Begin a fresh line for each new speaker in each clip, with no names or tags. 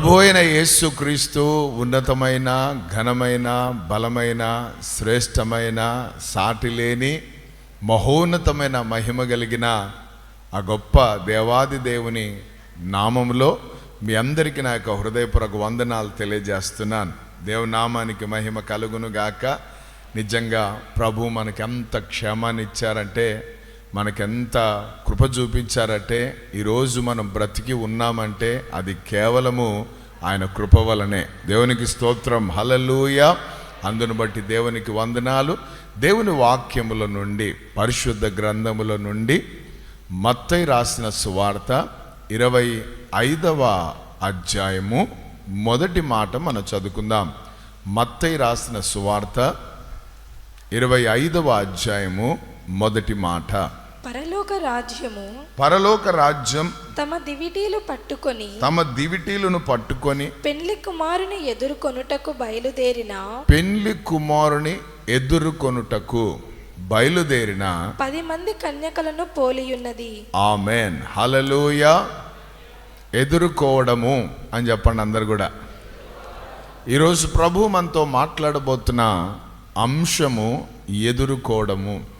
ప్రభు అయిన యేసుక్రీస్తు ఉన్నతమైన ఘనమైన బలమైన శ్రేష్టమైన సాటి లేని మహోన్నతమైన మహిమ కలిగిన ఆ గొప్ప దేవాది దేవుని నామంలో మీ అందరికీ నా యొక్క హృదయపూర్వక వందనాలు తెలియజేస్తున్నాను. దేవునామానికి మహిమ కలుగును గాక నిజంగా ప్రభు మనకి ఎంత క్షేమాన్ని ఇచ్చారంటే మనకెంత కృప చూపించారంటే ఈరోజు మనం బ్రతికి ఉన్నామంటే అది కేవలము ఆయన కృప వలనే. దేవునికి స్తోత్రం. హలలుయ అందును బట్టి దేవునికి వందనాలు. దేవుని వాక్యముల నుండి పరిశుద్ధ గ్రంథముల నుండి మత్తై రాసిన సువార్త ఇరవై ఐదవ అధ్యాయము మొదటి మాట మనం చదువుకుందాం. మత్తై రాసిన సువార్త ఇరవై ఐదవ అధ్యాయము మొదటి మాట.
పరలోక రాజ్యము
పరలోక రాజ్యం
తమ దివిటీలు పట్టుకొని
తమ దివిటీలను పట్టుకొని
పెండ్లి కుమారుని ఎదుర్కొనుటకు బయలుదేరిన
పెండ్లి కుమారుని ఎదుర్కొనుటకు బయలుదేరిన
పది మంది కన్యకలను పోలియున్నది.
ఆమెన్. హలలుయ ఎదుర్కోవడము అని చెప్పండి అందరు కూడా. ఈరోజు ప్రభు మనతో మాట్లాడబోతున్న అంశము ఎదుర్కోవడము.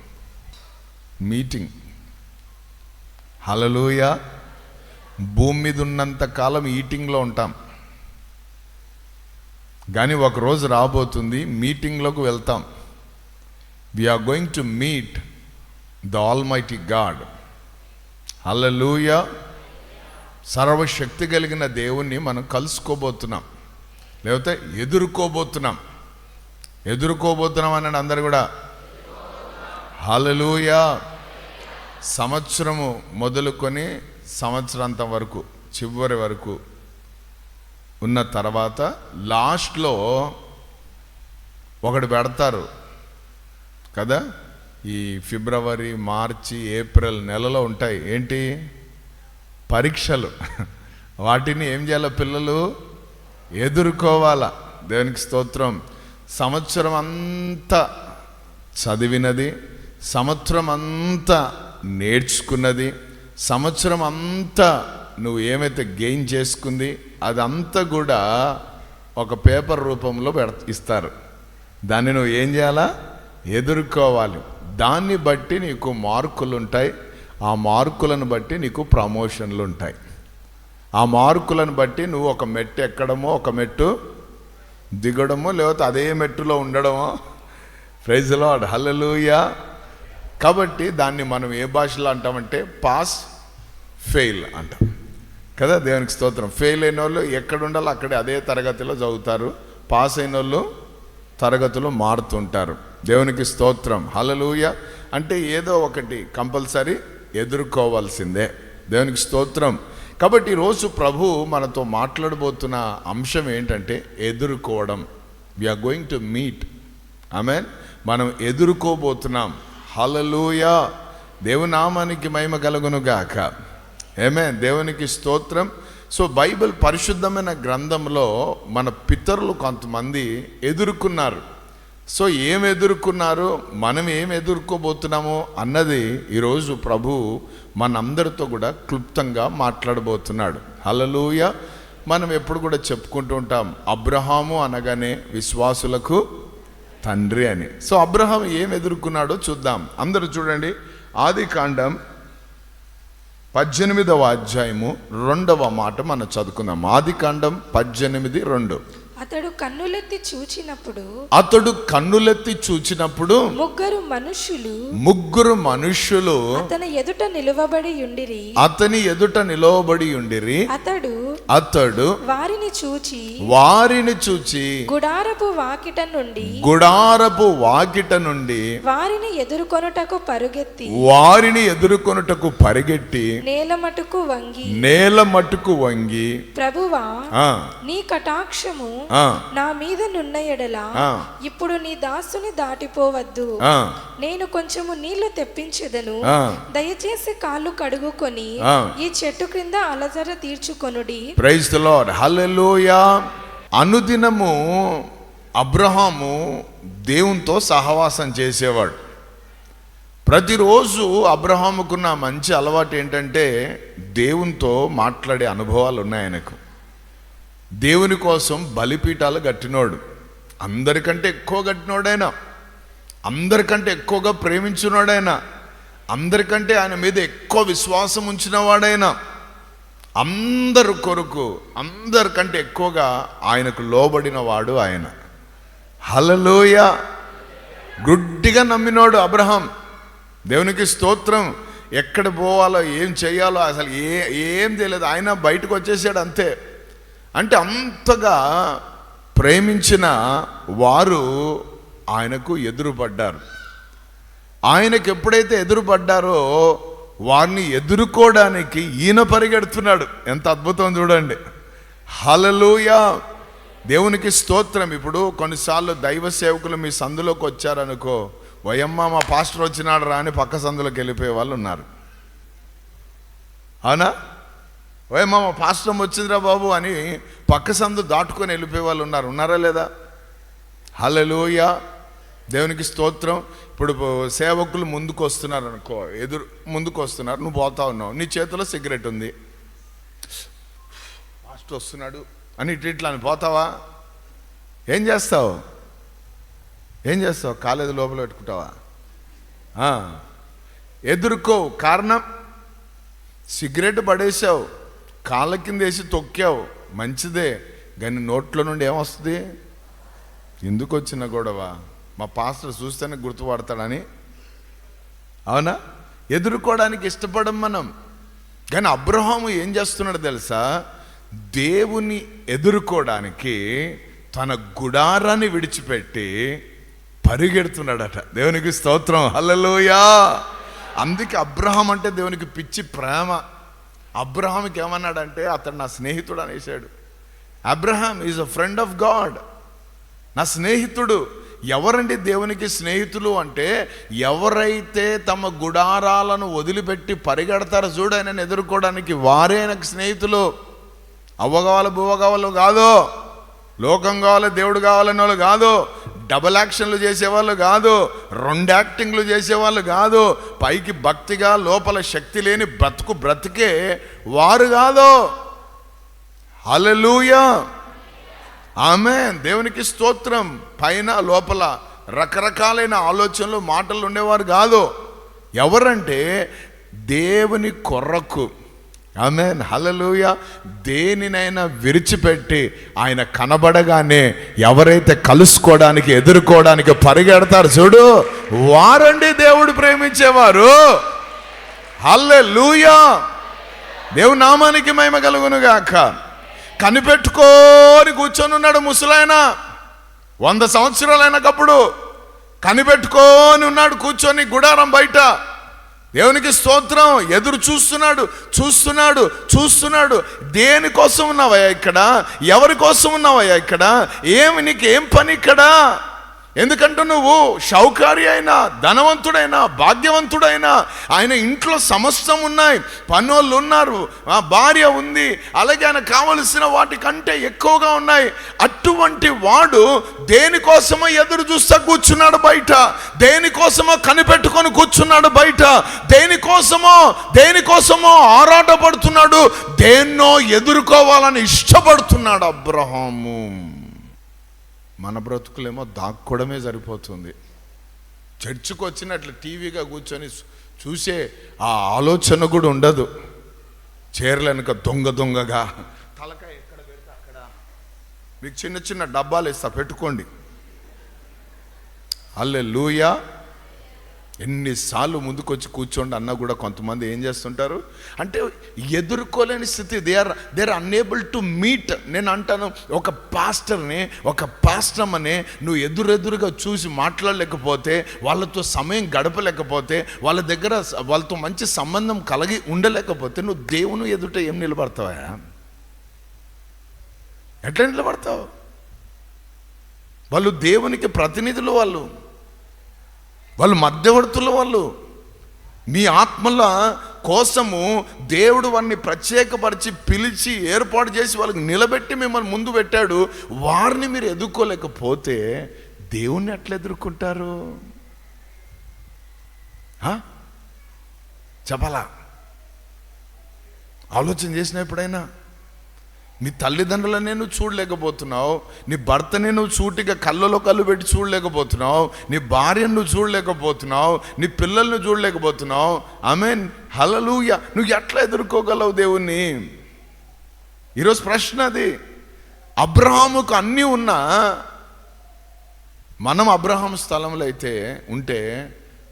మీటింగ్. హలలోయ భూమి మీద ఉన్నంత కాలం ఈటింగ్లో ఉంటాం. కానీ ఒక రోజు రాబోతుంది మీటింగ్లోకి వెళ్తాం. We're going to meet the almighty God hallelujah. సర్వశక్తి కలిగిన దేవుణ్ణి మనం కలుసుకోబోతున్నాం. లేకపోతే ఎదుర్కోబోతున్నాం. ఎదుర్కోబోతున్నాం అన్నాడు అందరు కూడా. హలలుయా సంవత్సరము మొదలుకొని సంవత్సరాంతం వరకు చివరి వరకు ఉన్న తర్వాత లాస్ట్లో ఒకటి పెడతారు కదా? ఈ ఫిబ్రవరి మార్చి ఏప్రిల్ నెలలో ఉంటాయి. ఏంటి? పరీక్షలు. వాటిని ఏం చేయాలో పిల్లలు ఎదుర్కోవాలా. దేవునికి స్తోత్రం. సంవత్సరం అంతా చదివినది సంవత్సరం అంతా నేర్చుకున్నది. సంవత్సరం అంతా నువ్వు ఏమైతే గెయిన్ చేసుకుంది అదంతా కూడా ఒక పేపర్ రూపంలో పెడ ఇస్తారు. దాన్ని నువ్వు ఏం చేయాలా? ఎదుర్కోవాలి. దాన్ని బట్టి నీకు మార్కులు ఉంటాయి ఆ మార్కులను బట్టి నీకు ప్రమోషన్లు ఉంటాయి ఆ మార్కులను బట్టి నువ్వు ఒక మెట్టు ఎక్కడమో ఒక మెట్టు దిగడమో లేకపోతే అదే మెట్టులో ఉండడమో. ప్రైజ్లో హల్లలుయా కాబట్టి దాన్ని మనం ఏ భాషలో అంటామంటే పాస్ ఫెయిల్ అంటాం. కదా? దేవునికి స్తోత్రం. ఫెయిల్ అయిన వాళ్ళు ఎక్కడ ఉండాలో అక్కడే అదే తరగతిలో చదువుతారు. పాస్ అయిన వాళ్ళు తరగతులు మారుతుంటారు. దేవునికి స్తోత్రం. హలలుయ అంటే ఏదో ఒకటి కంపల్సరీ ఎదుర్కోవాల్సిందే. దేవునికి స్తోత్రం. కాబట్టి ఈరోజు ప్రభు మనతో మాట్లాడబోతున్న అంశం ఏంటంటే ఎదుర్కోవడం. We're going to meet I mean మనం ఎదుర్కోబోతున్నాం. హలలుయ దేవునామానికి మహిమ కలుగును గాక. ఏమే దేవునికి స్తోత్రం. సో బైబిల్ పరిశుద్ధమైన గ్రంథంలో మన పితరులు కొంతమంది ఎదుర్కొన్నారు. సో ఏం ఎదుర్కొన్నారు? మనం ఏం ఎదుర్కోబోతున్నామో అన్నది ఈరోజు ప్రభు మనందరితో కూడా క్లుప్తంగా మాట్లాడబోతున్నాడు. హలలుయ మనం ఎప్పుడు కూడా చెప్పుకుంటూ ఉంటాం అబ్రహాము అనగానే విశ్వాసులకు తండ్రి అని. సో అబ్రహం ఏం ఎదుర్కొన్నాడో చూద్దాం. అందరూ చూడండి. ఆది కాండం పద్దెనిమిదవ అధ్యాయము రెండవ మాట మనం చదువుకుందాం. ఆది కాండం పద్దెనిమిది రెండు.
అతడు కన్నులెత్తి చూచినప్పుడు
అతడు కన్నులెత్తి చూచినప్పుడు
ముగ్గురు మనుషులు
ముగ్గురు మనుష్యులు
అతని ఎదుట నిలువబడి ఉండిరి.
అతని ఎదుట నిలవబడి ఉండిరి.
అతడు
అతడు
వారిని చూచి
వారిని చూచి
గుడారపు వాకిట నుండి
గుడారపు వాకిట నుండి
వారిని ఎదుర్కొనుటకు పరుగెత్తి
వారిని ఎదుర్కొనుటకు పరిగెట్టి
నేల మటుకు వంగి
నేల మట్టుకు వంగి
ప్రభువా నీ కటాక్షము నా మీద నున్న ఎడల. ఇప్పుడు నీ దాసుని దాటిపోవద్దు. నేను కొంచెము నీళ్ళు తెప్పించెదను. దయచేసి కాళ్ళు కడుగుకొని. ఈ చెట్టు క్రింద అలజర తీర్చుకొనుడి.
ప్రైజ్ ద లార్డ్ హల్లెలూయా అనుదినము అబ్రహాము దేవునితో సహవాసం చేసేవాడు. ప్రతిరోజు అబ్రహాముకున్న మంచి అలవాటు ఏంటంటే దేవునితో మాట్లాడే అనుభవాలు ఉన్నాయి ఆయనకు దేవుని కోసం బలిపీఠాలు కట్టినోడు. అందరికంటే ఎక్కువ కట్టినోడైనా. అందరికంటే ఎక్కువగా ప్రేమించినోడైనా. అందరికంటే ఆయన మీద ఎక్కువ విశ్వాసం ఉంచినవాడైనా. అందరు కొరకు అందరికంటే ఎక్కువగా ఆయనకు లోబడిన వాడు ఆయన. హలలోయ గుడ్డిగా నమ్మినోడు అబ్రహాం. దేవునికి స్తోత్రం. ఎక్కడ పోవాలో ఏం చేయాలో అసలు ఏ ఏం తెలియదు ఆయన బయటకు వచ్చేసాడు అంతే. అంటే అంతగా ప్రేమించిన వారు ఆయనకు ఎదురుపడ్డారు. ఆయనకు ఎప్పుడైతే ఎదురుపడ్డారో వారిని ఎదుర్కోవడానికి ఈయన పరిగెడుతున్నాడు. ఎంత అద్భుతం చూడండి. హలలుయ దేవునికి స్తోత్రం. ఇప్పుడు కొన్నిసార్లు దైవ సేవకులు మీ సందులోకి వచ్చారనుకో వయమ్మ మా పాస్టర్ వచ్చినాడు రా అని పక్క సందులోకి వెళ్ళిపోయే వాళ్ళు ఉన్నారు. అవునా? ఓ మా పాస్టమ్ వచ్చిందిరా బాబు అని పక్క సందు దాటుకొని వెళ్ళిపోయే వాళ్ళు ఉన్నారు. ఉన్నారా లేదా? హలలోయ దేవునికి స్తోత్రం. ఇప్పుడు సేవకులు ముందుకు వస్తున్నారు అనుకో ఎదురు ముందుకు వస్తున్నారు. నువ్వు పోతా ఉన్నావు. నీ చేతిలో సిగరెట్ ఉంది. ఫాస్ట్ వస్తున్నాడు అని ఇటు ఇట్లా అని పోతావా? ఏం చేస్తావు? ఏం చేస్తావు? కాలేజీ లోపల పెట్టుకుంటావా? ఎదుర్కో కారణం సిగరెట్ పడేసావు కాళ్ళ కింద వేసి తొక్కావు. మంచిదే. కానీ నోట్లో నుండి ఏమొస్తుంది? ఎందుకు వచ్చిన గొడవ? మా పాస్టర్ చూస్తేనే గుర్తుపడతాడని. అవునా? ఎదుర్కోవడానికి ఇష్టపడం మనం. కానీ అబ్రహాము ఏం చేస్తున్నాడు తెలుసా? దేవుని ఎదుర్కోవడానికి తన గుడారాన్ని విడిచిపెట్టి పరిగెడుతున్నాడట. దేవునికి స్తోత్రం. హలలోయా అందుకే అబ్రహం అంటే దేవునికి పిచ్చి ప్రేమ. అబ్రహాంకి ఏమన్నాడంటే అతడు నా స్నేహితుడు అనేసాడు Abraham is a friend of God. నా స్నేహితుడు. ఎవరండి దేవునికి స్నేహితులు అంటే ఎవరైతే తమ గుడారాలను వదిలిపెట్టి పరిగెడతారో చూడు ఆయనను ఎదుర్కోవడానికి వారే నాకు స్నేహితులు. అవ్వ కావాలి కాదు. లోకం కావాలి దేవుడు కావాలనే వాళ్ళు కాదు. డబల్ యాక్షన్లు చేసేవాళ్ళు కాదు రెండు యాక్టింగ్లు చేసేవాళ్ళు కాదు. పైకి భక్తిగా లోపల శక్తి లేని బ్రతుకు బ్రతికే వారు కాదు. హల్లెలూయా. ఆమె దేవునికి స్తోత్రం. పైన లోపల రకరకాలైన ఆలోచనలు మాటలు ఉండేవారు కాదు. ఎవరంటే దేవుని కొరకు. ఆమె హలలుయ దేనినైనా విరిచిపెట్టి ఆయన కనబడగానే ఎవరైతే కలుసుకోవడానికి ఎదుర్కోవడానికి పరిగెడతారు చూడు వారండి దేవుడు ప్రేమించేవారు. హల్లెలూయా దేవు నామానికి మహిమ కలుగునుగాక కనిపెట్టుకోని కూర్చొని ఉన్నాడు ముసలాయన. వంద సంవత్సరాలైనకప్పుడు కనిపెట్టుకొని ఉన్నాడు కూర్చొని గుడారం బయట. దేవునికి స్తోత్రం. ఎదురు చూస్తున్నాడు చూస్తున్నాడు చూస్తున్నాడు. దేనికోసం ఉన్నావయ్యా ఇక్కడ? ఎవరి కోసం ఉన్నావయ్యా ఇక్కడ? ఏమి నీకు ఏం పని ఇక్కడ? ఎందుకంటే నువ్వు షౌకారి అయినా ధనవంతుడైనా భాగ్యవంతుడైనా ఆయన ఇంట్లో సమస్తం ఉన్నాయి పనోళ్ళు ఉన్నారు ఆ భార్య ఉంది అలాగే ఆయన కావలసిన వాటికంటే ఎక్కువగా ఉన్నాయి. అటువంటి వాడు దేనికోసమో ఎదురు చూస్తా కూర్చున్నాడు బయట దేనికోసమో కనిపెట్టుకొని కూర్చున్నాడు బయట దేనికోసమో దేనికోసమో ఆరాటపడుతున్నాడు దేన్నో ఎదుర్కోవాలని ఇష్టపడుతున్నాడు అబ్రహాము. మన బ్రతుకులేమో దాక్కోవడమే సరిపోతుంది. చర్చికి వచ్చినట్లు టీవీగా కూర్చొని చూసే ఆ ఆలోచన కూడా ఉండదు. చీరలనుక దొంగ దొంగగా. తలకాయ ఎక్కడ పెడితే అక్కడ. మీకు చిన్న చిన్న డబ్బాలు ఇస్తా పెట్టుకోండి. అల్లె లూయా ఎన్నిసార్లు ముందుకొచ్చి కూర్చోండి అన్నా కూడా కొంతమంది ఏం చేస్తుంటారు? అంటే ఎదుర్కోలేని స్థితి. They are they are unable to meet నేను అంటాను ఒక పాస్టర్ని ఒక పాస్టర్ని నువ్వు ఎదురెదురుగా చూసి మాట్లాడలేకపోతే వాళ్ళతో సమయం గడపలేకపోతే వాళ్ళ దగ్గర వాళ్ళతో మంచి సంబంధం కలిగి ఉండలేకపోతే నువ్వు దేవుని ఎదుట ఏం నిలబడతావా ఎట్లా నిలబడతావు? వాళ్ళు దేవునికి ప్రతినిధులు వాళ్ళు. వాళ్ళు మధ్యవర్తుల వాళ్ళు. మీ ఆత్మల కోసము దేవుడు వారిని ప్రత్యేకపరిచి పిలిచి ఏర్పాటు చేసి వాళ్ళకి నిలబెట్టి మిమ్మల్ని ముందు పెట్టాడు. వారిని మీరు ఎదుర్కోలేకపోతే దేవుణ్ణి ఎట్లా ఎదుర్కొంటారు? చెప్పాలా? ఆలోచన చేసిన ఎప్పుడైనా? నీ తల్లిదండ్రులనే నువ్వు చూడలేకపోతున్నావు నీ భర్తనే నువ్వు సూటిగా కళ్ళలో కళ్ళు పెట్టి చూడలేకపోతున్నావు నీ భార్యను నువ్వు చూడలేకపోతున్నావు నీ పిల్లల్ని చూడలేకపోతున్నావు. ఐ మీన్ హలలుయ నువ్వు ఎట్లా ఎదుర్కోగలవు దేవుణ్ణి? ఈరోజు ప్రశ్న అది. అబ్రహాముకు అన్నీ ఉన్నా మనం అబ్రహాం స్థలంలో అయితే ఉంటే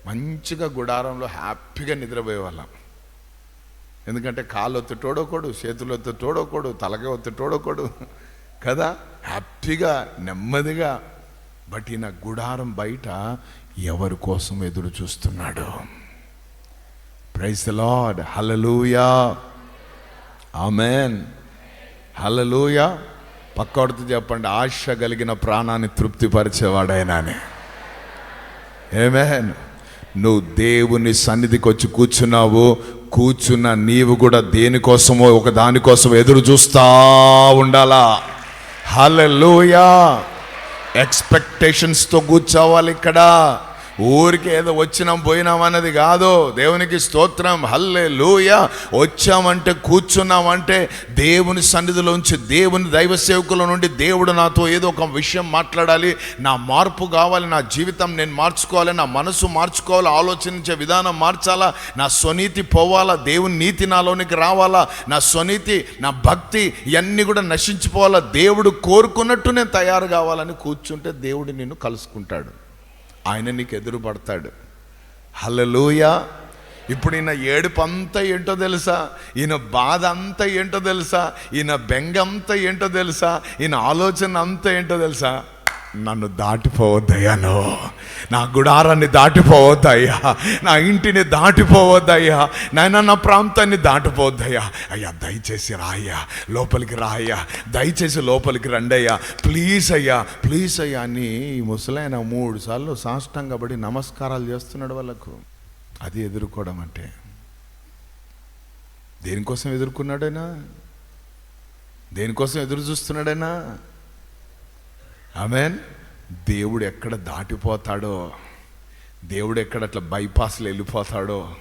మంచిగా గుడారంలో హ్యాపీగా నిద్రపోయే వాళ్ళం ఎందుకంటే కాళ్ళు ఒత్తి తోడోకోడు చేతులు ఒత్తి తోడోకోడు తలకే ఒత్తి తోడోకోడు. కదా? హ్యాపీగా నెమ్మదిగా బట్ ఈయన గుడారం బయట ఎవరి కోసం ఎదురు చూస్తున్నాడు? Praise Lord hallelujah amen hallelujah పక్కడితో చెప్పండి ఆశ కలిగిన ప్రాణాన్ని తృప్తిపరిచేవాడైనా అని ఏమేన్ నువ్వు దేవుని సన్నిధికి వచ్చి కూర్చున్నావు కూర్చున్న నీవు కూడా దేనికోసమో ఒక దానికోసం ఎదురు చూస్తా ఉండాలా? హల్లెలూయా ఎక్స్పెక్టేషన్స్తో కూర్చోవాలి ఇక్కడ. ఊరికి ఏదో వచ్చినాం పోయినాం అన్నది కాదు. దేవునికి స్తోత్రం. హల్లే లూయ వచ్చామంటే కూర్చున్నామంటే దేవుని సన్నిధిలోంచి దేవుని దైవ సేవకుల నుండి దేవుడు నాతో ఏదో ఒక విషయం మాట్లాడాలి. నా మార్పు కావాలి నా జీవితం నేను మార్చుకోవాలి నా మనసు మార్చుకోవాలి ఆలోచించే విధానం మార్చాలా నా స్వనీతి పోవాలా దేవుని నీతి నాలోనికి రావాలా నా స్వనీతి నా భక్తి ఇవన్నీ కూడా నశించిపోవాలా దేవుడు కోరుకున్నట్టు నేను తయారు కావాలని కూర్చుంటే దేవుడు నిన్ను కలుసుకుంటాడు. ఆయన నీకు ఎదురు పడతాడు హల్లెలూయా. ఇప్పుడు ఈయన ఏడుపు అంతా ఏంటో తెలుసా? ఈయన బాధ అంతా ఏంటో తెలుసా? ఈయన బెంగ అంతా ఏంటో తెలుసా? ఈయన ఆలోచన అంతా ఏంటో తెలుసా? నన్ను దాటిపోవద్దయ్యా నా. గుడారాన్ని దాటిపోవద్దయ్యా. నా ఇంటిని దాటిపోవద్దయ్యా. నాయన నా ప్రాంతాన్ని దాటిపోవద్దయ్యా. అయ్యా దయచేసి రాయ్యా. లోపలికి రాయ్యా. దయచేసి లోపలికి రండయ్యా. ప్లీజ్ అయ్యా ప్లీజ్ అయ్యా. అని ఈ ముసలైన మూడు సార్లు సాష్టంగా నమస్కారాలు చేస్తున్నాడు వాళ్ళకు. అది ఎదుర్కోవడం అంటే. దేనికోసం ఎదుర్కొన్నాడైనా? దేనికోసం ఎదురు చూస్తున్నాడైనా? ఆమెన్. దేవుడు ఎక్కడ దాటిపోతాడో దేవుడు ఎక్కడ అట్లా బైపాస్లో వెళ్ళిపోతాడో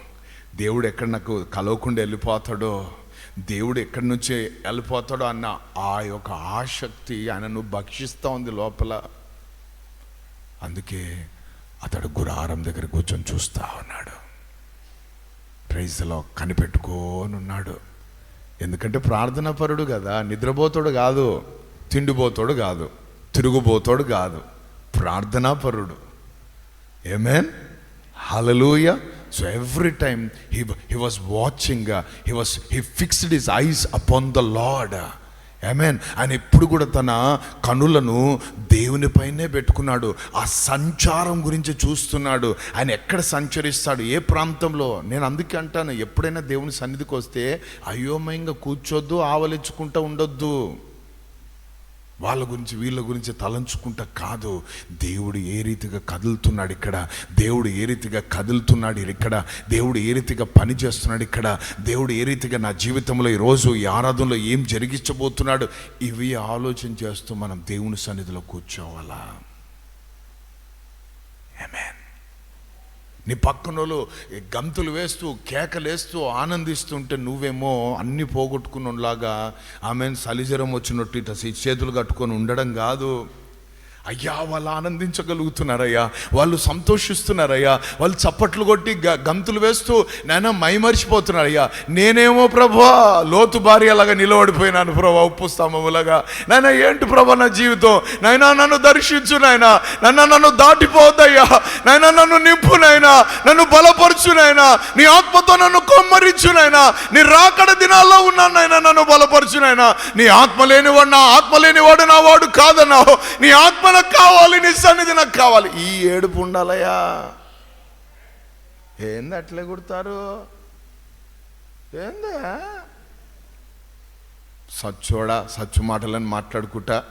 దేవుడు ఎక్కడ నాకు కలవకుండా వెళ్ళిపోతాడో దేవుడు ఎక్కడి నుంచి వెళ్ళిపోతాడో అన్న ఆ యొక్క ఆసక్తి ఆయనను భక్షిస్తూ ఉంది లోపల. అందుకే అతడు గురారం దగ్గర కూర్చొని చూస్తూ ఉన్నాడు. ప్రైజ్లో కనిపెట్టుకోనున్నాడు ఎందుకంటే ప్రార్థనా పరుడు కదా నిద్రపోతాడు కాదు తిండిపోతాడు కాదు. తిరుగుబోతాడు కాదు. ప్రార్థనాపరుడు. Amen hallelujah so every time he he was watching he was he fixed his eyes upon the Lord amen ఆయన ఎప్పుడు కూడా తన కనులను దేవునిపైనే పెట్టుకున్నాడు. ఆ సంచారం గురించి చూస్తున్నాడు. ఆయన ఎక్కడ సంచరిస్తాడు? ఏ ప్రాంతంలో? నేను అందుకే అంటాను ఎప్పుడైనా దేవుని సన్నిధికి వస్తే అయోమయంగా కూర్చోద్దు ఆవలించుకుంటూ ఉండొద్దు. వాళ్ళ గురించి వీళ్ళ గురించి తలంచుకుంటా కాదు. దేవుడు ఏ రీతిగా కదులుతున్నాడు ఇక్కడ? దేవుడు ఏ రీతిగా కదులుతున్నాడు ఇక్కడ? దేవుడు ఏ రీతిగా పని చేస్తున్నాడు ఇక్కడ? దేవుడు ఏ రీతిగా నా జీవితంలో ఈరోజు ఈ ఆరాధనలో ఏం జరిగించబోతున్నాడు? ఇవి ఆలోచన చేస్తూ మనం దేవుని సన్నిధిలో కూర్చోవాలా? Amen. నీ పక్కనోళ్ళు గంతులు వేస్తూ కేకలేస్తూ ఆనందిస్తుంటే నువ్వేమో అన్ని పోగొట్టుకున్నలాగా ఆమె సలిజరం వచ్చినట్టు ఇట్లా చేతులు కట్టుకొని ఉండడం కాదు. అయ్యా వాళ్ళు ఆనందించగలుగుతున్నారయ్యా. వాళ్ళు సంతోషిస్తున్నారయ్యా. వాళ్ళు చప్పట్లు కొట్టి గ- గంతులు వేస్తూ నాయన మైమరిచిపోతున్నారయ్యా. నేనేమో ప్రభా లోతు భార్యలాగా నిలబడిపోయినాను ప్రభా ఉప్పు స్తంభములాగా. నాయన ఏంటి ప్రభా నా జీవితం? నైనా నన్ను దర్శించు నాయన. నన్ను నన్ను దాటిపోవద్దయ్యా. నాయన నన్ను నింపు నాయనా. నన్ను బలపరచు నాయన. నీ ఆత్మతో నన్ను కొమ్మరించు నాయనా. నీ రాకడ దినాల్లో ఉన్నాను నాయనా నన్ను బలపరచు నాయన. నీ ఆత్మ లేనివాడు నా ఆత్మ లేనివాడు నా వాడు కాదన్నావు. నీ ఆత్మ నాకు కావాలి నీ సన్నిధి నాకు కావాలి. ఈ ఏడుపు ఉండాలయ్యా. ఏంది అట్లే కుడతారు? ఏందా? సచ్చోడా సచ్చు మాటలను మాట్లాడుకుంటా.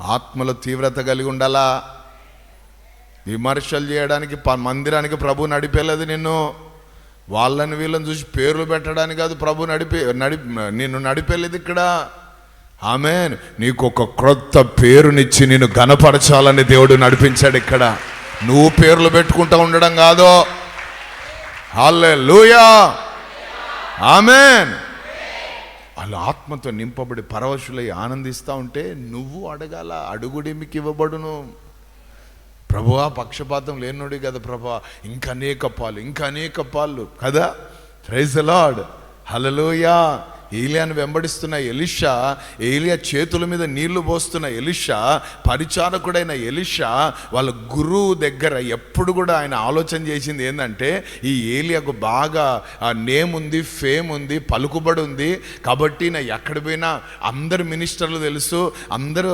ఆత్మలో తీవ్రత కలిగి ఉండాలా? విమర్శలు చేయడానికి ప- మందిరానికి ప్రభు నడిపేలేదు నిన్ను. వాళ్ళని వీళ్ళని చూసి పేర్లు పెట్టడానికి కాదు ప్రభు నడిపే నడి నిన్ను నడిపేలేదు ఇక్కడ. ఆమె నీకు ఒక క్రొత్త పేరునిచ్చి నేను గనపరచాలని దేవుడు నడిపించాడు ఇక్కడ. నువ్వు పేర్లు పెట్టుకుంటా ఉండడం కాదు. హాలే లూయా ఆమెన్. వాళ్ళు ఆత్మతో నింపబడి పరవశులై ఆనందిస్తూ ఉంటే నువ్వు అడగాల అడుగుడి మీకు ఇవ్వబడును? ప్రభువా పక్షపాతం లేనుడి కదా ప్రభా ఇంకా అనేక పాలు ఇంకా అనేక పాలు కదా. ప్రైజ్ లార్డ్ హలలోయా ఏలియాను వెంబడిస్తున్న ఎలిషా ఏలియా చేతుల మీద నీళ్ళు పోస్తున్న ఎలిషా పరిచారకుడైన ఎలిషా వాళ్ళ గురువు దగ్గర ఎప్పుడు కూడా ఆయన ఆలోచన చేసింది ఏంటంటే ఈ ఏలియాకు బాగా నేమ్ ఉంది ఫేమ్ ఉంది పలుకుబడి ఉంది. కాబట్టి నా ఎక్కడ పోయినా అందరు మినిస్టర్లు తెలుసు అందరూ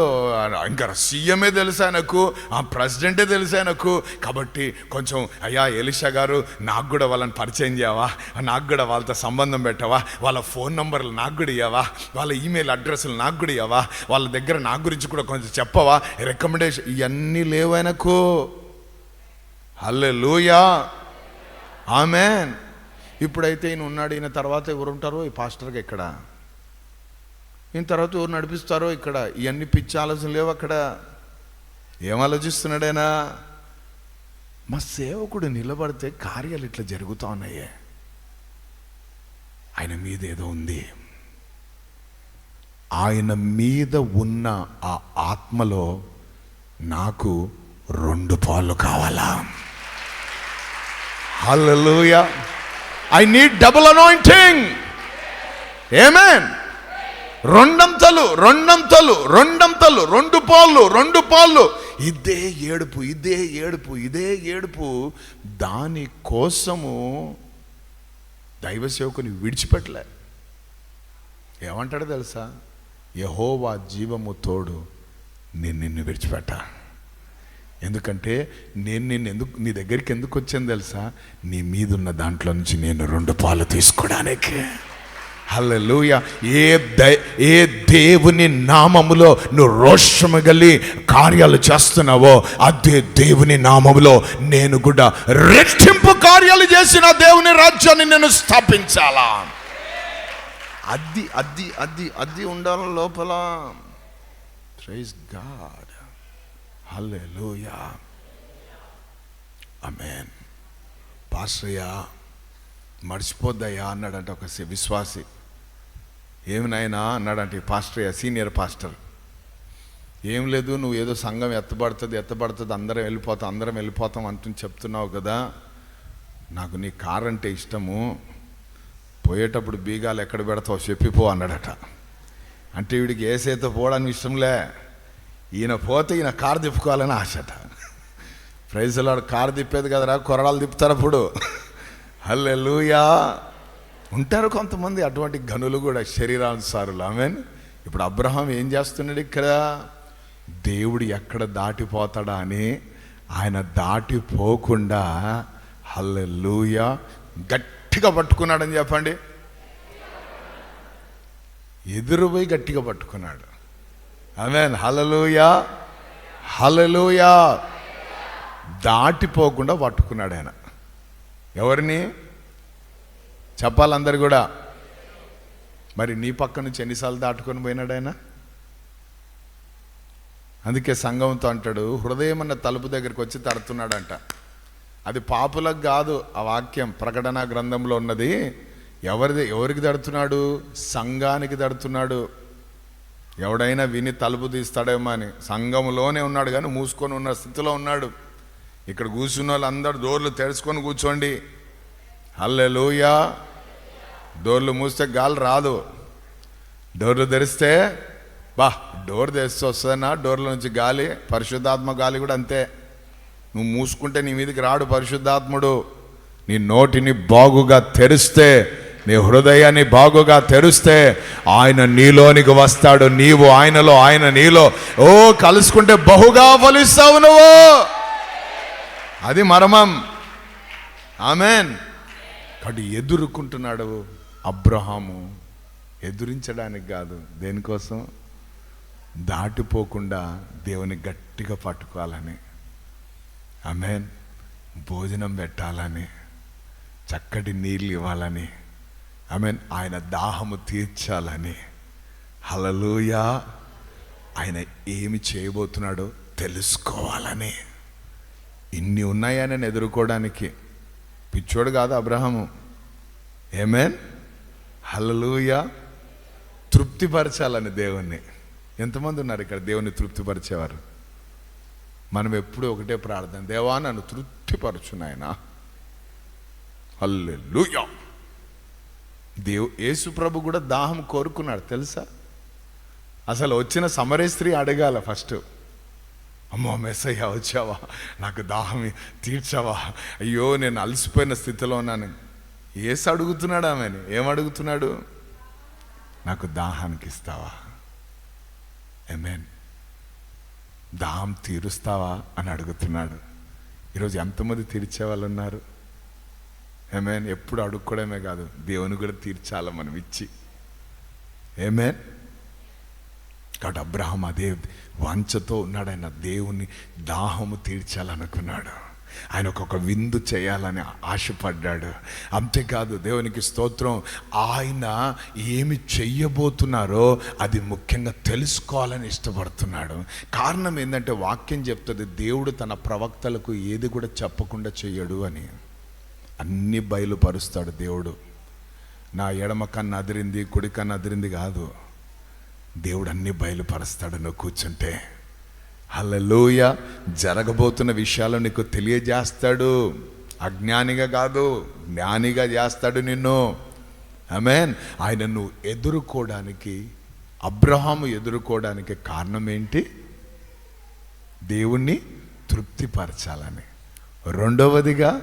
ఇంకా సీఎమే తెలుసు ఆయనకు ఆ ప్రెసిడెంటే తెలుసు ఆయనకు. కాబట్టి కొంచెం అయ్యా ఎలిషా గారు నాకు కూడా వాళ్ళని పరిచయం చేయవా నాకు కూడా వాళ్ళతో సంబంధం పెట్టవా వాళ్ళ ఫోన్ నంబర్లు నాకు కూడా ఇవ్వవా వాళ్ళ ఈమెయిల్ అడ్రస్లు నాకు కూడా ఇవ్వవా వాళ్ళ దగ్గర నా గురించి కూడా కొంచెం చెప్పవా? రికమెండేషన్ ఇవన్నీ లేవు హల్లే లూయా ఆమెన్ ఇప్పుడైతే ఈయన ఉన్నాడు ఈయన తర్వాత ఎవరు ఉంటారో ఈ పాస్టర్గా ఇక్కడ. ఈయన తర్వాత ఎవరు నడిపిస్తారో ఇక్కడ. ఇవన్నీ పిచ్చి ఆలోచన లేవు అక్కడ. ఏం ఆలోచిస్తున్నాడైనా? మా సేవకుడు నిలబడితే కార్యాలు ఇట్లా జరుగుతూ ఉన్నాయే. ఆయన మీద ఏదో ఉంది. ఆయన మీద ఉన్న ఆ ఆత్మలో నాకు రెండు పాలు కావాలా? Hallelujah I need double anointing amen రెండంతలు రెండంతలు రెండంతలు రెండు పాళ్ళు రెండు పాళ్ళు ఇదే ఏడుపు ఇదే ఏడుపు ఇదే ఏడుపు. దాని కోసము దైవ సేవకుని విడిచిపెట్టలే. ఏమంటాడో తెలుసా? యహోవా జీవము తోడు నేను నిన్ను విడిచిపెట్ట. ఎందుకంటే నేను నిన్ను ఎందుకు నీ దగ్గరికి ఎందుకు వచ్చాను తెలుసా? నీ మీదున్న దాంట్లో నుంచి నేను రెండు పాలు తీసుకోవడానికి. హల్లెలూయ. ఏ ఏ దేవుని నామములో నువ్వు రోషము గలి కార్యాలు చేస్తున్నావో అదే దేవుని నామములో నేను కూడా రెట్టింపు కార్యాలు చేసిన దేవుని రాజ్యాన్ని నేను స్థాపించాలా. అది అది అది అది ఉండాలి లోపల. ప్రైజ్ గాడ్ హల్లెలూయా అమేన్ పాస్టయ్యా మర్చిపోద్దయ్యా అన్నాడంట ఒక విశ్వాసి. ఏమి నాయనా అన్నాడంటే ఈ సీనియర్ పాస్టర్. ఏం లేదు నువ్వు ఏదో సంఘం ఎత్తబడుతుంది ఎత్తబడుతుంది అందరం వెళ్ళిపోతాం అందరం వెళ్ళిపోతాం అంటూ చెప్తున్నావు కదా. నాకు నీ కార్ అంటే ఇష్టము. పోయేటప్పుడు బీగాలు ఎక్కడ పెడతావు చెప్పిపో అన్నాడట. అంటే వీడికి ఏసైతే పోవడానికి ఇష్టంలే. ఈయన పోతే ఈయన కారు తిప్పుకోవాలని ఆశట. ప్రైజ్లో కారు తిప్పేది కదరా కొరడాలు తిప్పుతారు అప్పుడు. హల్లెలూయా. ఉంటారు కొంతమంది. అటువంటి గనులు కూడా శరీరానుసారులు. ఆమెన్. ఇప్పుడు అబ్రహాం ఏం చేస్తున్నాడు ఇక్కడ? దేవుడు ఎక్కడ దాటిపోతాడా అని ఆయన దాటిపోకుండా హల్లెలూయ గట్టిగా పట్టుకున్నాడని చెప్పండి. ఎదురుపోయి గట్టిగా పట్టుకున్నాడు. ఆమెన్. హల్లెలూయా. హల్లెలూయా. దాటిపోకుండా పట్టుకున్నాడు ఆయన. ఎవరిని? చెప్పాలందరు కూడా మరి నీ పక్క నుంచి ఎన్నిసార్లు దాటుకొని పోయినాడు ఆయన? అందుకే సంఘంతో అంటాడు హృదయం అన్న తలుపు దగ్గరికి వచ్చి తడుతున్నాడంట. అది పాపులకు కాదు ఆ వాక్యం ప్రకటన గ్రంథంలో ఉన్నది. ఎవరిది ఎవరికి తడుతున్నాడు? సంఘానికి తడుతున్నాడు. ఎవడైనా విని తలుపు తీస్తాడేమో అని. సంఘంలోనే ఉన్నాడు కానీ మూసుకొని ఉన్న స్థితిలో ఉన్నాడు. ఇక్కడ కూర్చున్న వాళ్ళందరూ డోర్లు తెరుచుకొని కూర్చోండి. హల్లెలూయా. డోర్లు మూస్తే గాలి రాదు. డోర్లు తెరిస్తే బా డోర్ తెరిస్తే వస్తుందన్నా డోర్ల నుంచి గాలి పరిశుద్ధాత్మ గాలి కూడా అంతే. నువ్వు మూసుకుంటే నీ మీదకి రాడు పరిశుద్ధాత్ముడు. నీ నోటిని బాగుగా తెరిస్తే నీ హృదయాన్ని బాగుగా తెరిస్తే ఆయన నీలోనికి వస్తాడు. నీవు ఆయనలో ఆయన నీలో. ఓ కలుసుకుంటే బహుగా ఫలిస్తావు నువ్వు. అది మర్మం. ఆమెన్. వాడు ఎదుర్కొంటున్నాడు అబ్రహాము. ఎదురించడానికి కాదు దేనికోసం? దాటిపోకుండా దేవుని గట్టిగా పట్టుకోవాలని. ఆమెన్. భోజనం పెట్టాలని. చక్కటి నీళ్ళు ఇవ్వాలని. ఆమెన్. ఆయన దాహము తీర్చాలని. హలలుయా ఆయన ఏమి చేయబోతున్నాడో తెలుసుకోవాలని. ఇన్ని ఉన్నాయా నేను ఎదుర్కోవడానికి? పిచ్చోడు కాదు అబ్రహము. ఏమేన్ హలలుయ తృప్తిపరచాలని దేవుణ్ణి. ఎంతమంది ఉన్నారు ఇక్కడ దేవుని తృప్తిపరిచేవారు? మనం ఎప్పుడూ ఒకటే ప్రార్థన. దేవా నన్ను తృప్తిపరచు నాయన. హల్లెలూయా దేవు యేసు ప్రభు కూడా దాహం కోరుకున్నాడు తెలుసా? అసలు వచ్చిన సమరే స్త్రీ అడగాల ఫస్ట్. అమ్మో మెస్సయ్య వచ్చావా? నాకు దాహం తీర్చావా? అయ్యో నేను అలసిపోయిన స్థితిలో ఉన్నాను. ఏసు అడుగుతున్నాడు ఆమెని ఏం అడుగుతున్నాడు నాకు దాహానికి ఇస్తావా? ఎమెన్ దాహం తీరుస్తావా అని అడుగుతున్నాడు. ఈరోజు ఎంతమంది తీర్చే వాళ్ళు ఉన్నారు ఏమేన్ ఎప్పుడు అడుక్కోవడమే కాదు దేవుని కూడా తీర్చాల మనం ఇచ్చి. ఏమేన్ కాబట్టి అబ్రహం అదే వంచతో ఉన్నాడు ఆయన. దేవుని దాహము తీర్చాలనుకున్నాడు. ఆయన ఒక విందు చేయాలని ఆశపడ్డాడు. అంతేకాదు దేవునికి స్తోత్రం ఆయన ఏమి చెయ్యబోతున్నారో అది ముఖ్యంగా తెలుసుకోవాలని ఇష్టపడుతున్నాడు. కారణం ఏంటంటే వాక్యం చెప్తుంది దేవుడు తన ప్రవక్తలకు ఏది కూడా చెప్పకుండా చెయ్యడు అని. అన్ని బయలుపరుస్తాడు దేవుడు. నా ఎడమ కన్ను అదిరింది కుడి కన్ను అదిరింది కాదు. దేవుడు అన్ని బయలుపరుస్తాడు నువ్వు కూర్చుంటే. హల్లెలూయ. జరగబోతున్న విషయాలు నీకు తెలియజేస్తాడు. అజ్ఞానిగా కాదు జ్ఞానిగా చేస్తాడు నిన్ను. అమెన్ ఆయన నువ్వు ఎదుర్కోవడానికి అబ్రహాము ఎదుర్కోవడానికి కారణం ఏంటి? దేవుణ్ణి తృప్తిపరచాలని. రెండవదిగా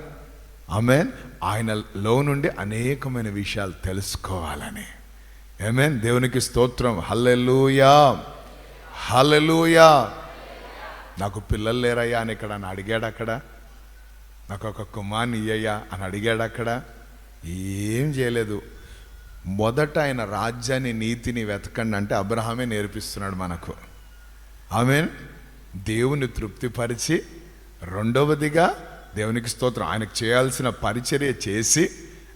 ఆమెన్ ఆయనలో నుండి అనేకమైన విషయాలు తెలుసుకోవాలని. ఏమేన్ దేవునికి స్తోత్రం. హల్లెలూయా హల్లెలూయా నాకు పిల్లలు లేరయ్యా అని ఇక్కడ అని అడిగాడు అక్కడ. నాకు ఒక కుమార్ని ఇయ్యయ్యా అని అడిగాడు అక్కడ. ఏం చేయలేదు. మొదట ఆయన రాజ్యాన్ని నీతిని వెతకండి అంటే అబ్రహామే నేర్పిస్తున్నాడు మనకు. ఆమె దేవుని తృప్తిపరిచి రెండవదిగా దేవునికి స్తోత్రం. ఆయనకు చేయాల్సిన పరిచర్య చేసి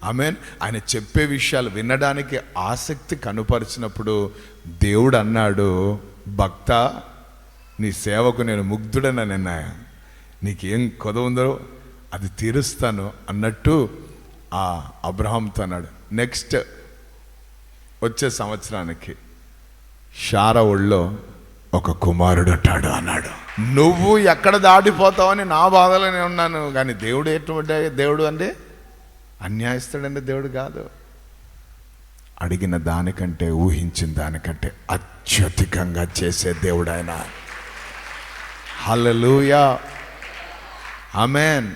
ఆమెన్. ఆయన చెప్పే విషయాలు వినడానికి ఆసక్తి కనుపరిచినప్పుడు దేవుడు అన్నాడు భక్త నీ సేవకు నేను ముగ్ధుడని నిన్నాయ నీకేం కొద ఉందో అది తీరుస్తాను అన్నట్టు ఆ అబ్రహాంతో అన్నాడు. నెక్స్ట్ వచ్చే సంవత్సరానికి షార ఒళ్ళో ఒక కుమారుడు అంటాడు అన్నాడు. నువ్వు ఎక్కడ దాటిపోతావని నా బాధలోనే ఉన్నాను కానీ దేవుడు ఎటువంటి దేవుడు అంటే అన్యాయస్తుడంటే దేవుడు కాదు. అడిగిన దానికంటే ఊహించిన దానికంటే అత్యధికంగా చేసే దేవుడు ఆయన హల్లెలూయా. ఆమెన్.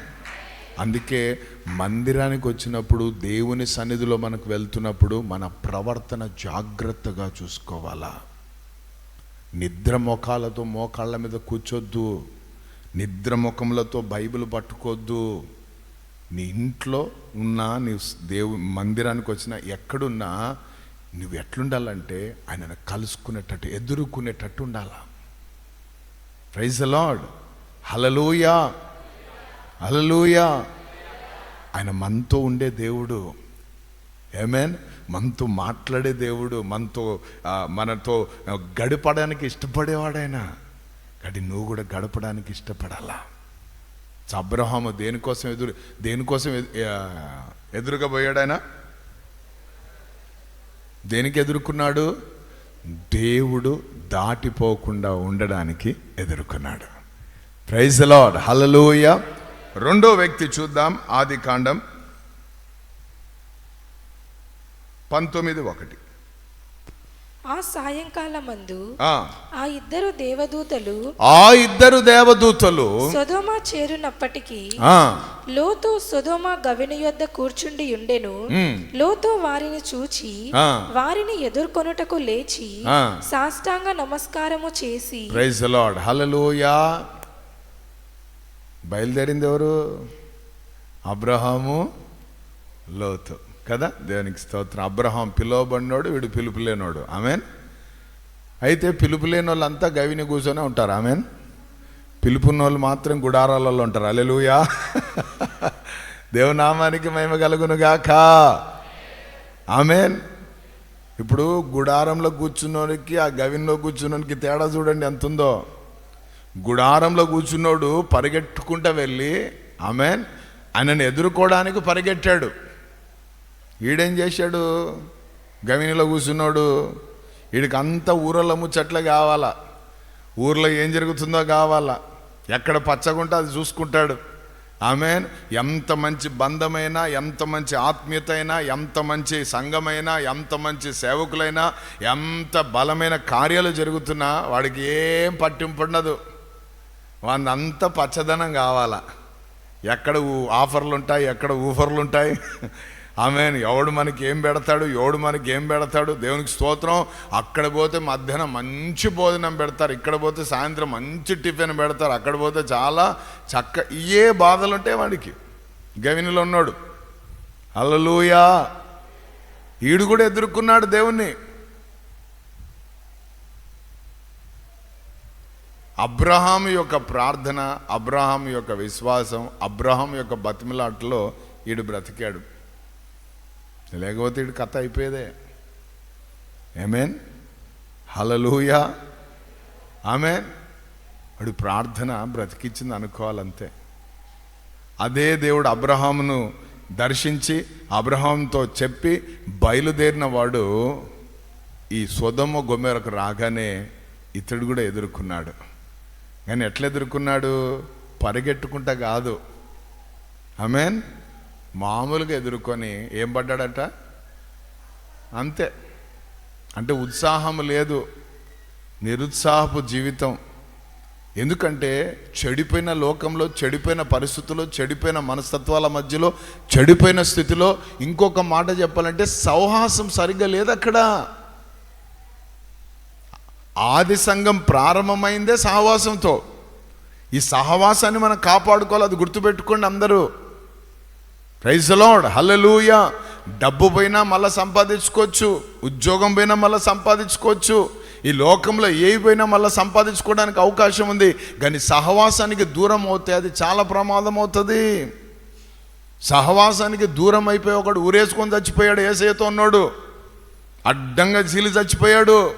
అందుకే మందిరానికి వచ్చినప్పుడు దేవుని సన్నిధిలో మనకు వెళ్తున్నప్పుడు మన ప్రవర్తన జాగ్రత్తగా చూసుకోవాలా. నిద్ర మోకాలతో మోకాళ్ళ మీద కూర్చోద్దు. నిద్ర ముఖములతో బైబిల్ పట్టుకోవద్దు నీ ఇంట్లో ఉన్నా నీ దేవు మందిరానికి వచ్చినా ఎక్కడున్నా నువ్వు ఎట్లుండాలంటే ఆయనను కలుసుకునేటట్టు ఎదుర్కొనేటట్టు ఉండాలా? ప్రైజ్ లార్డ్ హలలుయా హలలుయా ఆయన మనతో ఉండే దేవుడు. ఏమేన్ మనతో మాట్లాడే దేవుడు మనతో మనతో గడపడానికి ఇష్టపడేవాడైనా కానీ నువ్వు కూడా గడపడానికి ఇష్టపడాలా? అబ్రహాము దేనికోసం ఎదురు దేనికోసం ఎదురుగా పోయాడు ఎదురుగా దేనికి ఎదుర్కొన్నాడు? దేవుడు దాటిపోకుండా ఉండడానికి ఎదుర్కొన్నాడు. ప్రైజ్ లార్డ్ హలలోయ రెండో వ్యక్తి చూద్దాం. ఆది కాండం పంతొమ్మిది ఒకటి.
ఆ సాయంకాలమందు
ఆ,
ఆ ఇద్దరు దేవదూతలు
ఆ ఇద్దరు దేవదూతలు
సొదోమ చేరునప్పటికీ లోతు సొదోమ గవిని యొద్ద కూర్చుండి ఉండెను. లోతు వారిని చూచి. వారిని ఎదుర్కొనుటకు లేచి. సాష్టాంగ నమస్కారము చేసి
ప్రైజ్ లార్డ్ హల్లెలూయా బయలుదేరింది ఎవరు? అబ్రహాము లోతు. కదా? దేవునికి స్తోత్రం? అబ్రహాం పిలువబడినోడు వీడు పిలుపులేనోడు. ఆమెన్? అయితే పిలుపులేని వాళ్ళంతా గవిని కూర్చొనే ఉంటారు. ఆమెన్? పిలుపున్న వాళ్ళు మాత్రం గుడారాలలో ఉంటారు. అలెలుయా దేవునామానికి మహిమ కలుగునుగాక ఆమెన్? ఇప్పుడు గుడారంలో కూర్చున్నోడికి ఆ గవిన్లో కూర్చున్నోడికి తేడా చూడండి ఎంత ఉందో గుడారంలో కూర్చున్నోడు పరిగెట్టుకుంటూ వెళ్ళి ఆమెన్? ఆయనను ఎదుర్కోవడానికి పరిగెట్టాడు. ఈడేం చేశాడు? గవినిలో కూర్చున్నాడు. వీడికి అంత ఊరల ముచ్చట్లు కావాలా? ఊర్లో ఏం జరుగుతుందో కావాలా? ఎక్కడ పచ్చగుంటే అది చూసుకుంటాడు. ఆమె ఎంత మంచి బంధమైనా ఎంత మంచి ఆత్మీయత అయినా ఎంత మంచి సంఘమైనా ఎంత మంచి సేవకులైనా ఎంత బలమైన కార్యాలు జరుగుతున్నా వాడికి ఏం పట్టింపు ఉండదు. వాందంతా పచ్చదనం కావాలా? ఎక్కడ ఊ- ఆఫర్లు ఉంటాయి ఎక్కడ ఊఫర్లు ఉంటాయి ఆమె ఎవడు మనకి ఏం పెడతాడు ఎవడు మనకి ఏం పెడతాడు దేవునికి స్తోత్రం. అక్కడ పోతే మధ్యాహ్నం మంచి భోజనం పెడతారు ఇక్కడ పోతే సాయంత్రం మంచి టిఫిన్ పెడతారు అక్కడ పోతే చాలా చక్క ఏ బాధలు ఉంటాయి వాడికి. గవినిలో ఉన్నాడు. అల్లలుయా ఈడు కూడా ఎదుర్కొన్నాడు దేవుణ్ణి. అబ్రహాం యొక్క ప్రార్థన అబ్రహాం యొక్క విశ్వాసం అబ్రహాం యొక్క బతిమిలాటలో ఈడు బ్రతికాడు. లేకపోతే ఇటు కథ అయిపోయేదే. ఏమేన్ హలలుయా ఆమెన్ వాడు ప్రార్థన బ్రతికిచ్చింది అనుకోవాలంతే. అదే దేవుడు అబ్రహామును దర్శించి అబ్రహాంతో చెప్పి బయలుదేరిన వాడు ఈ సొదమ గొమ్మెరకు రాగానే ఇతడు కూడా ఎదుర్కొన్నాడు. కానీ ఎట్లా ఎదుర్కొన్నాడు? పరిగెట్టుకుంటా కాదు. ఆమెన్ మామూలుగా ఎదుర్కొని ఏం పడ్డాడట? అంతే. అంటే ఉత్సాహం లేదు నిరుత్సాహపు జీవితం. ఎందుకంటే చెడిపోయిన లోకంలో చెడిపోయిన పరిస్థితుల్లో చెడిపోయిన మనస్తత్వాల మధ్యలో చెడిపోయిన స్థితిలో ఇంకొక మాట చెప్పాలంటే సౌహాసం సరిగ్గా లేదు అక్కడ. ఆది సంఘం ప్రారంభమైందే సహవాసంతో. ఈ సహవాసాన్ని మనం కాపాడుకోవాలి అది గుర్తుపెట్టుకోండి అందరూ. ప్రైజ్ లార్డ్ హల్లెలూయా డబ్బు పోయినా మళ్ళీ సంపాదించుకోవచ్చు. ఉద్యోగం పోయినా మళ్ళీ సంపాదించుకోవచ్చు. ఈ లోకంలో ఏవి పోయినా మళ్ళీ సంపాదించుకోవడానికి అవకాశం ఉంది. కానీ సహవాసానికి దూరం అవుతే అది చాలా ప్రమాదం అవుతుంది. సహవాసానికి దూరం అయిపోయి ఒకడు ఊరేసుకొని చచ్చిపోయాడు. ఏసయ్యతో ఉన్నాడు. అడ్డంగా చీలి చచ్చిపోయాడు.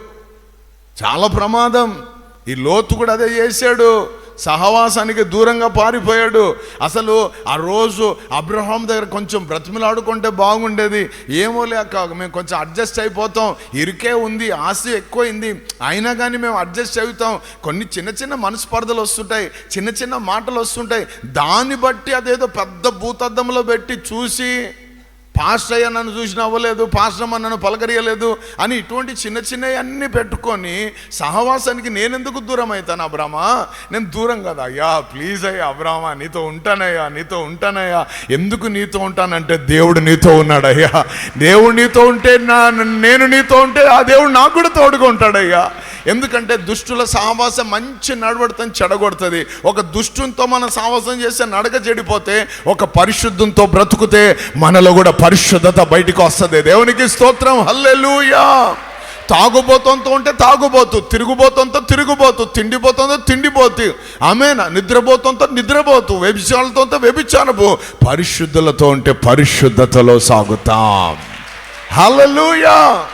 చాలా ప్రమాదం. ఈ లోతు కూడా అదే చేశాడు. సహవాసానికి దూరంగా పారిపోయాడు. అసలు ఆ రోజు అబ్రహాం దగ్గర కొంచెం బ్రతిమలాడుకుంటే బాగుండేది. ఏమో లేక మేము కొంచెం అడ్జస్ట్ అయిపోతాం. ఇరికే ఉంది ఆశ ఎక్కువైంది అయినా కానీ మేము అడ్జస్ట్ అవుతాం. కొన్ని చిన్న చిన్న మనస్పర్ధలు వస్తుంటాయి చిన్న చిన్న మాటలు వస్తుంటాయి. దాన్ని బట్టి అదేదో పెద్ద భూతద్దంలో పెట్టి చూసి పాస్టర్ అయ్యా నన్ను చూసి నవ్వలేదు పాస్ అమ్మ నన్ను పలకరియలేదు అని ఇటువంటి చిన్న చిన్నవి అన్నీ పెట్టుకొని సహవాసానికి నేనెందుకు దూరం అవుతాను అబ్రామా నేను దూరం కదా. అయ్యా ప్లీజ్ అయ్యా అబ్రామా నీతో ఉంటానయ్యా నీతో ఉంటానయ్యా. ఎందుకు నీతో ఉంటానంటే దేవుడు నీతో ఉన్నాడయ్యా దేవుడు నీతో ఉంటే నా నేను నీతో ఉంటే ఆ దేవుడు నాకు కూడా తోడుగా ఉంటాడయ్యా. ఎందుకంటే దుష్టుల సహవాసం మంచి నడవడతం చెడగొడుతుంది. ఒక దుష్టునితో మనం సహవాసం చేస్తే నడక చెడిపోతే ఒక పరిశుద్ధంతో బ్రతుకుతే మనలో కూడా పరిశుద్ధత బయటికి వస్తుంది. దేవునికి స్తోత్రం. హల్లెలూయా. తాగుబోతంతో ఉంటే తాగుబోతు తిరుగుబోతంతో తిరుగుబోతు తిండిపోతుందో తిండిపోతు. ఆమెనా. నిద్రపోతంతో నిద్రపోతు వ్యభిచారులతో వ్యభిచారపు. పరిశుద్ధులతో ఉంటే పరిశుద్ధతలో సాగుతాం. హలలుయా